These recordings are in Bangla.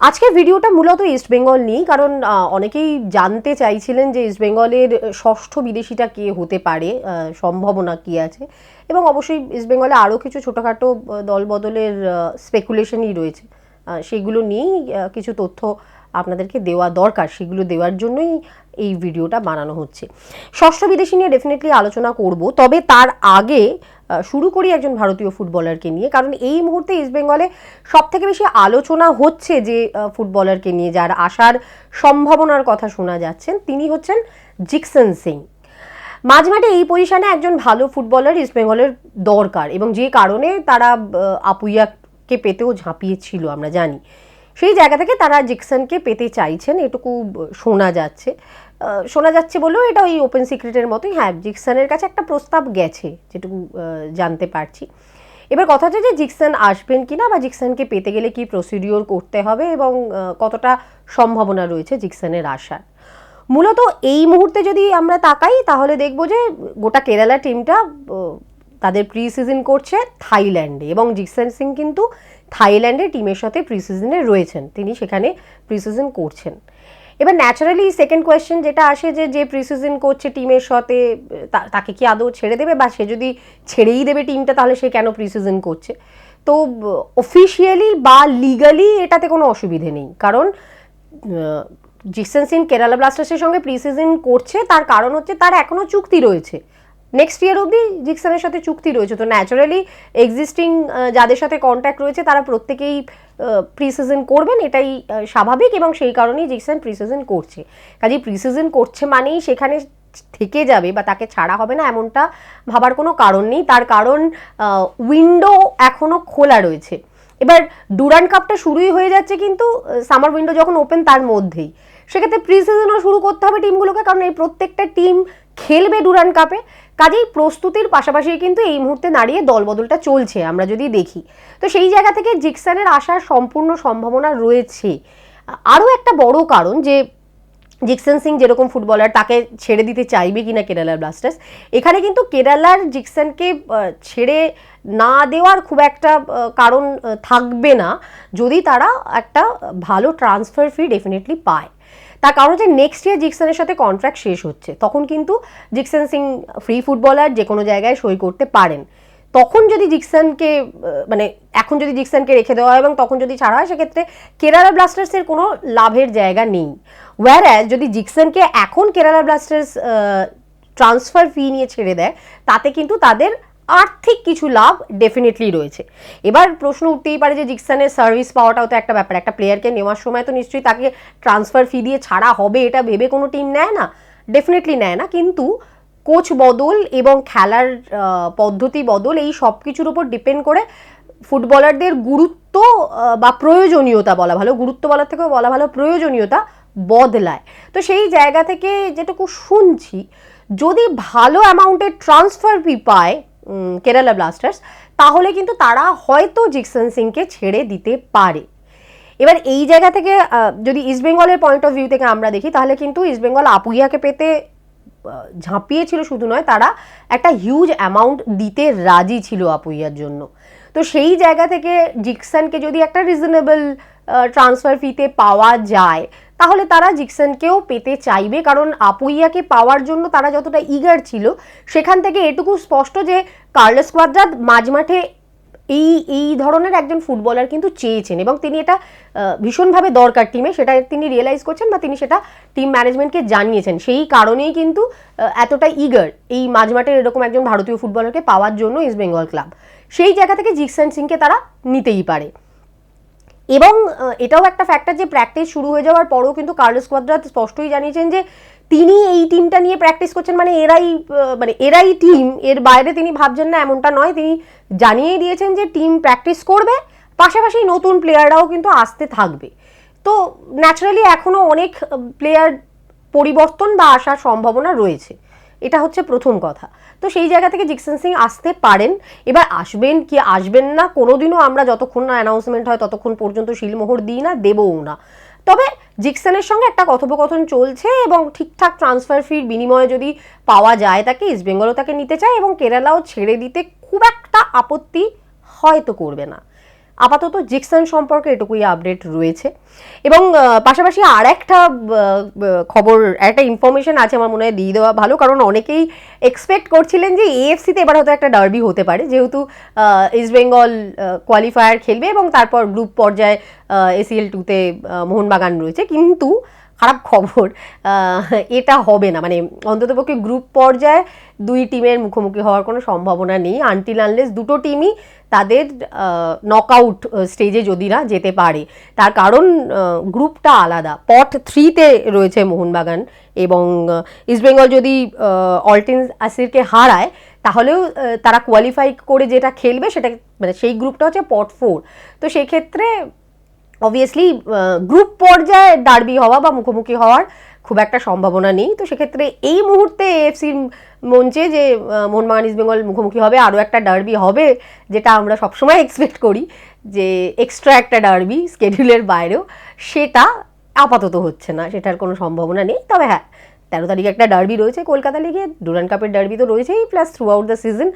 আজকের ভিডিওটা মূলত ইস্টবেঙ্গল নিয়েই, কারণ অনেকেই জানতে চাইছিলেন যে ইস্টবেঙ্গলের ষষ্ঠ বিদেশিটা কে হতে পারে সম্ভাবনা কি আছে। এবং অবশ্যই ইস্টবেঙ্গলে আরও কিছু ছোটোখাটো দলবদলের স্পেকুলেশনই রয়েছে। সেগুলো নিয়েই কিছু তথ্য আপনাদেরকে দেওয়া দরকার। সেগুলো দেওয়ার জন্যই এই ভিডিওটা বানানো হচ্ছে। ষষ্ঠ বিদেশি নিয়ে ডেফিনেটলি আলোচনা করব, তবে তার আগে শুরু করি একজন ভারতীয় ফুটবলারকে নিয়ে, কারণ এই মুহূর্তে ইস্টবেঙ্গলে সব থেকে বেশি আলোচনা হচ্ছে যে ফুটবলারকে নিয়ে, যার আসার সম্ভাবনার কথা শোনা যাচ্ছেন, তিনি হচ্ছেন জিকসন সিং। মাঝমাঠে এই পজিশনে একজন ভালো ফুটবলার ইস্টবেঙ্গলের দরকার এবং যে কারণে তারা আপুইয়াকে পেতেও ঝাঁপিয়েছিল, আমরা জানি। সেই জায়গা থেকে তারা জিকসনকে পেতে চাইছেন, এটুকু শোনা যাচ্ছে। শোনা যাচ্ছে বলেও এটা ওই ওপেন সিক্রেটের মতোই। হ্যাঁ জিকসনের কাছে একটা প্রস্তাব গেছে, যেটুকু জানতে পারছি। এবার কথা হচ্ছে যে জিকসন আসবেন কি না বা জিকসনকে পেতে গেলে কি প্রসিডিওর করতে হবে এবং কতটা সম্ভাবনা রয়েছে জিকসনের আসার। মূলত এই মুহূর্তে যদি আমরা তাকাই, তাহলে দেখব যে গোটা কেরালা টিমটা তাদের প্রি সিজন করছে থাইল্যান্ডে এবং জিকসন সিং কিন্তু থাইল্যান্ডে টিমের সাথে প্রি সিজনে রয়েছেন। তিনি সেখানে প্রি সিজন করছেন। এবার ন্যাচারালি সেকেন্ড কোয়েশ্চেন যেটা আসে যে যে প্রি সিজন করছে টিমের সাথে তাকে কি আদৌ ছেড়ে দেবে বা সে যদি ছেড়েই দেবে টিমটা তাহলে সে কেন প্রি সিজন করছে? তো অফিসিয়ালি বা লিগালি এটাতে কোনো অসুবিধে নেই। কারণ জিকসন সিং কেরালা ব্লাস্টার্সের সঙ্গে প্রি সিজন করছে, তার কারণ হচ্ছে তার এখনও চুক্তি রয়েছে। নেক্সট ইয়ার অবধি জিকসনের সাথে চুক্তি রয়েছে। তো ন্যাচারালি এক্সিস্টিং যাদের সাথে কন্ট্যাক্ট রয়েছে, তারা প্রত্যেকেই প্রি সিজন করবেন, এটাই স্বাভাবিক এবং সেই কারণেই জিকসন প্রি সিজন করছে। কাজেই প্রি সিজন করছে মানেই সেখানে থেকে যাবে বা তাকে ছাড়া হবে না এমনটা ভাবার কোনো কারণ নেই। তার কারণ উইন্ডো এখনও খোলা রয়েছে। এবার ডুরান কাপটা শুরুই হয়ে যাচ্ছে কিন্তু সামার উইন্ডো যখন ওপেন তার মধ্যেই। সেক্ষেত্রে প্রি সিজনও শুরু করতে হবে টিমগুলোকে কারণ এই প্রত্যেকটা টিম খেলবে ডুরান কাপে কাজেই প্রস্তুতির পাশাপাশি কিন্তু এই মুহূর্তে দাঁড়িয়ে দলবদলটা চলছে, আমরা যদি দেখি। তো সেই জায়গা থেকে জিকসানের আসার সম্পূর্ণ সম্ভাবনা রয়েছে। আরও একটা বড় কারণ যে জিকসন সিং যেরকম ফুটবলার, তাকে ছেড়ে দিতে চাইবে কিনা কেরালার ব্লাস্টার্স, এখানে কিন্তু কেরালার জিকসনকে ছেড়ে না দেওয়ার খুব একটা কারণ থাকবে না। যদি তারা একটা ভালো ট্রান্সফার ফি ডেফিনেটলি পায়। তার কারণ হচ্ছে নেক্সট ইয়ার জিকসনের সাথে কন্ট্রাক্ট শেষ হচ্ছে। তখন কিন্তু জিকসন সিং ফ্রি ফুটবলার যে কোনো জায়গায় সই করতে পারেন। তখন যদি জিকসনকে মানে এখন যদি জিকসনকে রেখে দেওয়া হয় এবং তখন যদি ছাড়া হয়, সেক্ষেত্রে কেরালা ব্লাস্টার্সের কোনো লাভের জায়গা নেই। ওয়ার যদি জিকসনকে এখন কেরালা ব্লাস্টার্স ট্রান্সফার ফি নিয়ে ছেড়ে দেয়, তাতে কিন্তু তাদের আর্থিক কিছু লাভ ডেফিনেটলি রয়েছে। এবার প্রশ্ন উঠতেই পারে যে জিকসনের সার্ভিস পাওয়াটাও তো একটা ব্যাপার। একটা প্লেয়ারকে নেওয়ার সময় তো নিশ্চয়ই তাকে ট্রান্সফার ফি দিয়ে ছাড়া হবে, এটা ভেবে কোনো টিম নেয় না ডেফিনেটলি নেয় না। কিন্তু কোচ বদল এবং খেলার পদ্ধতি বদল, এই সব কিছুর উপর ডিপেন্ড করে ফুটবলারদের গুরুত্ব বা প্রয়োজনীয়তা বলা ভালো, গুরুত্ব বলার থেকেও বলা ভালো, প্রয়োজনীয়তা বদলায়। তো সেই জায়গা থেকে যেটুকু শুনছি, যদি ভালো অ্যামাউন্টের ট্রান্সফার ফি পায় কেরালা ব্লাস্টার্স তাহলে কিন্তু তারা হয়তো জিকসন সিংকে ছেড়ে দিতে পারে। এবার এই জায়গা থেকে যদি ইস্টবেঙ্গলের পয়েন্ট অফ ভিউ থেকে আমরা দেখি, তাহলে কিন্তু ইস্টবেঙ্গল আপুইয়াকে পেতে ঝাঁপিয়েছিল শুধু নয়, তারা একটা হিউজ অ্যামাউন্ট দিতে রাজি ছিল আপুইয়ার জন্য। তো সেই জায়গা থেকে জিকসনকে যদি একটা রিজনেবল ট্রান্সফার ফিতে পাওয়া যায় তাহলে তারা জিকসনকেও পেতে চাইবে, কারণ আপুইয়াকে পাওয়ার জন্য তারা যতটা ইগার ছিল, সেখান থেকে এটুকু স্পষ্ট যে কার্লস কোয়াদ্রাদ মাঝমাঠে এই এই ধরনের একজন ফুটবলার কিন্তু চেয়েছেন এবং তিনি এটা ভীষণভাবে দরকার টিমে সেটা তিনি রিয়েলাইজ করছেন বা তিনি সেটা টিম ম্যানেজমেন্টকে জানিয়েছেন। সেই কারণেই কিন্তু এতটা ইগার এই মাঝমাঠের এরকম একজন ভারতীয় ফুটবলারকে পাওয়ার জন্য ইস্ট বেঙ্গল ক্লাব সেই জায়গা থেকে জিকসন সিংকে তারা নিতেই পারে। এবং এটাও একটা ফ্যাক্টর যে প্র্যাকটিস শুরু হয়ে যাওয়ার পরেও কিন্তু কার্লোস কোয়াদ্রাত স্পষ্টই জানিয়েছেন যে তিনি এই টিমটা নিয়ে প্র্যাকটিস করছেন মানে এরাই মানে এরাই টিম এর বাইরে তিনি ভাবছেন না এমনটা নয়। তিনি জানিয়েই দিয়েছেন যে টিম প্র্যাকটিস করবে, পাশাপাশি নতুন প্লেয়াররাও কিন্তু আসতে থাকবে। তো ন্যাচারালি এখনও অনেক প্লেয়ার পরিবর্তন বা আসার সম্ভাবনা রয়েছে। এটা হচ্ছে প্রথম কথা। তো সেই জায়গা থেকে জিকসন সিং আসতে পারেন। এবার আসবেন কি আসবেন না, কোনোদিনও আমরা যতক্ষণ না অ্যানাউন্সমেন্ট হয় ততক্ষণ পর্যন্ত শিলমোহর দিই না, দেবও না। তবে জিকসনের সঙ্গে একটা কথোপকথন চলছে এবং ঠিকঠাক ট্রান্সফার ফির বিনিময়ে যদি পাওয়া যায়, তাকে ইস্টবেঙ্গলও তাকে নিতে চায় এবং কেরালাও ছেড়ে দিতে খুব একটা আপত্তি হয়তো করবে না। আপাতত জিক্সন সম্পর্কে এটুকুই আপডেট রয়েছে। এবং পাশাপাশি আর একটা খবর একটা ইনফরমেশন আছে আমার মনে হয় দিয়ে দেওয়া ভালো, কারণ অনেকেই এক্সপেক্ট করছিলেন যে এএফসিতে এবার হয়তো একটা ডার্বি হতে পারে, যেহেতু ইস্টবেঙ্গল কোয়ালিফায়ার খেলবে এবং তারপর গ্রুপ পর্যায়ে এসিএল টুতে মোহনবাগান রয়েছে। কিন্তু খারাপ খবর এটা হবে না। মানে অন্ততপক্ষে গ্রুপ পর্যায়ে দুই টিমের মুখোমুখি হওয়ার কোনো সম্ভাবনা নেই। আনটিল আনলেস দুটো টিমই তাদের নকআউট স্টেজে যদি না যেতে পারে। তার কারণ গ্রুপটা আলাদা। পট থ্রিতে রয়েছে মোহনবাগান এবং ইস্টবেঙ্গল যদি অল্টিন আসিরকে হারায়, তাহলেও তারা কোয়ালিফাই করে যেটা খেলবে সেটা মানে সেই গ্রুপটা হচ্ছে পট ফোর তো সেক্ষেত্রে অবভিয়াসলি গ্রুপ পর্যায়ে ডার্বি হওয়া বা মুখোমুখি হওয়ার খুব একটা সম্ভাবনা নেই। তো সেক্ষেত্রে এই মুহূর্তে এএফসির মঞ্চে যে মোহনবাগান ইস্ট বেঙ্গল মুখোমুখি হবে, আরও একটা ডার্বি হবে, যেটা আমরা সবসময় এক্সপেক্ট করি, যে এক্সট্রা একটা ডার্বি স্কেডিউলের বাইরেও, সেটা আপাতত হচ্ছে না, সেটার কোনো সম্ভাবনা নেই। তবে হ্যাঁ তেরো তারিখে একটা ডার্বি রয়েছে কলকাতা লিগে। ডুরান কাপের ডার্বি তো রয়েছেই plus throughout the season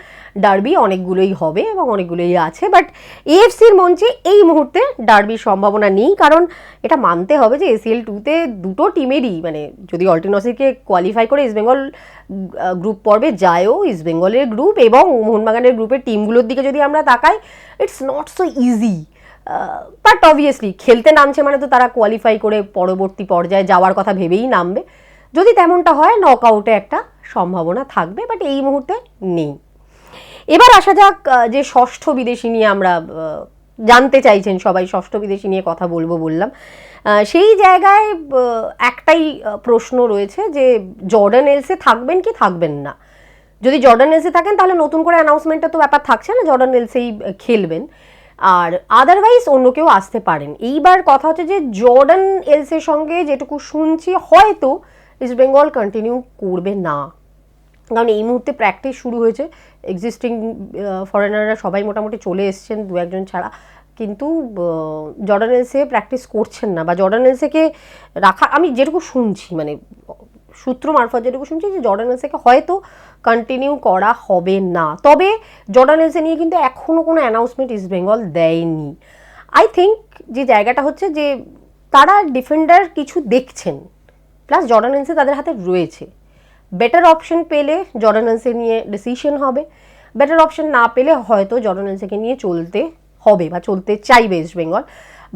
derby অনেকগুলোই হবে এবং অনেকগুলোই আছে। বাট এএফসির মঞ্চে এই মুহূর্তে ডার্বির সম্ভাবনা নেই, কারণ এটা মানতে হবে যে এসিএল টুতে দুটো টিমেরই মানে যদি অল্টিনসিকে কোয়ালিফাই করে ইস্টবেঙ্গল গ্রুপ পর্বে যায়ও ইস্টবেঙ্গলের গ্রুপ এবং মোহনবাগানের গ্রুপের টিমগুলোর দিকে যদি আমরা তাকাই it's not so easy but obviously খেলতে নামছে মানে তো তারা কোয়ালিফাই করে পরবর্তী পর্যায়ে যাওয়ার কথা ভেবেই নামবে। যদি তেমনটা হয় নকআউটে একটা সম্ভাবনা থাকবে বাট এই মুহূর্তে নেই। এবার আসা যাক যে ষষ্ঠ বিদেশি নিয়ে আমরা জানতে চাইছেন সবাই, ষষ্ঠ বিদেশি নিয়ে কথা বলব বললাম। সেই জায়গায় একটাই প্রশ্ন রয়েছে যে জর্ডান এলসে থাকবেন কি থাকবেন না? যদি জর্ডান এলসে থাকেন, তাহলে নতুন করে অ্যানাউন্সমেন্টটা তো ব্যাপার থাকছে না, জর্ডান এলসেই খেলবেন। আর আদারওয়াইজ অন্য কেউ আসতে পারেন। এইবার কথা হচ্ছে যে জর্ডান এলসের সঙ্গে যেটুকু শুনছি, হয়তো ইস্ট বেঙ্গল কন্টিনিউ করবে না। কারণ এই মুহূর্তে প্র্যাকটিস শুরু হয়েছে। এক্সিস্টিং ফরেনাররা সবাই মোটামুটি চলে এসছেন দু একজন ছাড়া। কিন্তু জর্ডান এলসে প্র্যাকটিস করছেন না। বা জর্ডান এলসেকে রাখা আমি যেটুকু শুনছি মানে সূত্র মারফত যেটুকু শুনছি যে জর্ডান এলসেকে হয়তো কন্টিনিউ করা হবে না। তবে জর্ডান এলসে নিয়ে কিন্তু এখনও কোনো অ্যানাউন্সমেন্ট ইস্ট বেঙ্গল দেয়নি। আই থিঙ্ক যে জায়গাটা হচ্ছে যে তারা ডিফেন্ডার কিছু দেখছেন। প্লাস জর্ডান এলসে তাদের হাতে রয়েছে। বেটার অপশন পেলে জর্ডান এলসে নিয়ে ডিসিশন হবে। বেটার অপশন না পেলে হয়তো জর্ডান এলসেকে নিয়ে চলতে হবে বা চলতে চাইবে ইস্ট বেঙ্গল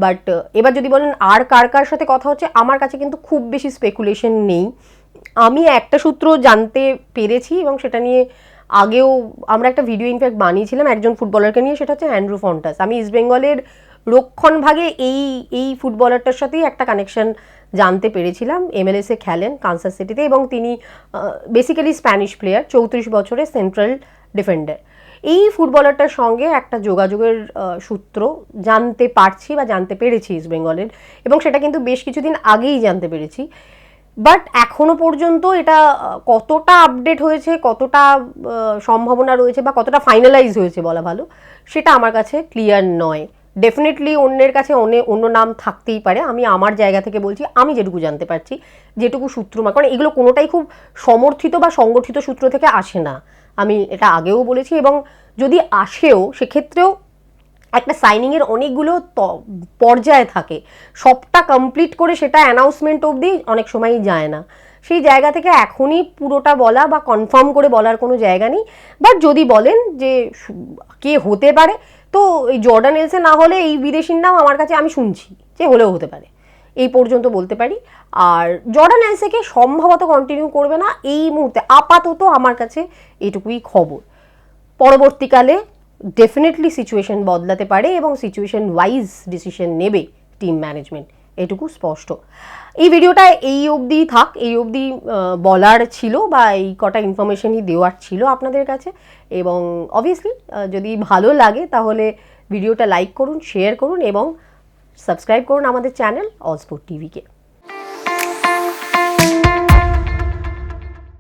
বাট এবার যদি বলেন আর কার কার সাথে কথা হচ্ছে, আমার কাছে কিন্তু খুব বেশি স্পেকুলেশন নেই। আমি একটা সূত্র জানতে পেরেছি এবং সেটা নিয়ে আগেও আমরা একটা ভিডিও ইনফ্যাক্ট বানিয়েছিলাম একজন ফুটবলারকে নিয়ে, সেটা হচ্ছে অ্যান্ড্রু ফন্টাস আমি ইস্ট বেঙ্গলের রক্ষণ ভাগে এই এই ফুটবলারটার সাথেই একটা কানেকশন জানতে পেরেছিলাম। এমএলএসে খেলেন কানসাস সিটিতে এবং তিনি বেসিক্যালি স্প্যানিশ প্লেয়ার চৌত্রিশ বছরের সেন্ট্রাল ডিফেন্ডার এই ফুটবলারটার সঙ্গে একটা যোগাযোগের সূত্র জানতে পারছি বা জানতে পেরেছি ইস্ট বেঙ্গলের এবং সেটা কিন্তু বেশ কিছুদিন আগেই জানতে পেরেছি। বাট এখনও পর্যন্ত এটা কতটা আপডেট হয়েছে, কতটা সম্ভাবনা রয়েছে বা কতটা ফাইনালাইজ হয়েছে বলা ভালো, সেটা আমার কাছে ক্লিয়ার নয়। ডেফিনেটলি অন্যের কাছে অন্য অন্য নাম থাকতেই পারে। আমি আমার জায়গা থেকে বলছি, আমি যেটুকু জানতে পারছি, যেটুকু সূত্র মা- কারণ এগুলো কোনোটাই খুব সমর্থিত বা সংগঠিত সূত্র থেকে আসে না। আমি এটা আগেও বলেছি এবং যদি আসেও, সেক্ষেত্রেও একটা সাইনিংয়ের অনেকগুলো পর্যায় থাকে। সবটা কমপ্লিট করে সেটা অ্যানাউন্সমেন্ট অবধি অনেক সময়ই যায় না। সেই জায়গা থেকে এখনই পুরোটা বলা বা কনফার্ম করে বলার কোনো জায়গা নেই। বাট যদি বলেন যে কে হতে পারে তো এই জর্ডান এলসে না হলে এই বিদেশির নাম আমার কাছে আমি শুনছি যে হলেও হতে পারে। এই পর্যন্ত বলতে পারি। আর জর্ডান এলসেকে সম্ভবত কন্টিনিউ করবে না। এই মুহূর্তে আপাতত আমার কাছে এটুকুই খবর। পরবর্তীকালে ডেফিনেটলি সিচুয়েশন বদলাতে পারে এবং সিচুয়েশন ওয়াইজ ডিসিশন নেবে টিম ম্যানেজমেন্ট এটুকু স্পষ্ট। এই ভিডিওটা এই অবধি থাক, এই অবধি বলার ছিল বা এই কটা ইনফরমেশনই দেওয়ার ছিল আপনাদের কাছে এবং অবভিয়াসলি যদি ভালো লাগে তাহলে ভিডিওটা লাইক করুন শেয়ার করুন এবং সাবস্ক্রাইব করুন আমাদের চ্যানেল অজপুর টিভিকে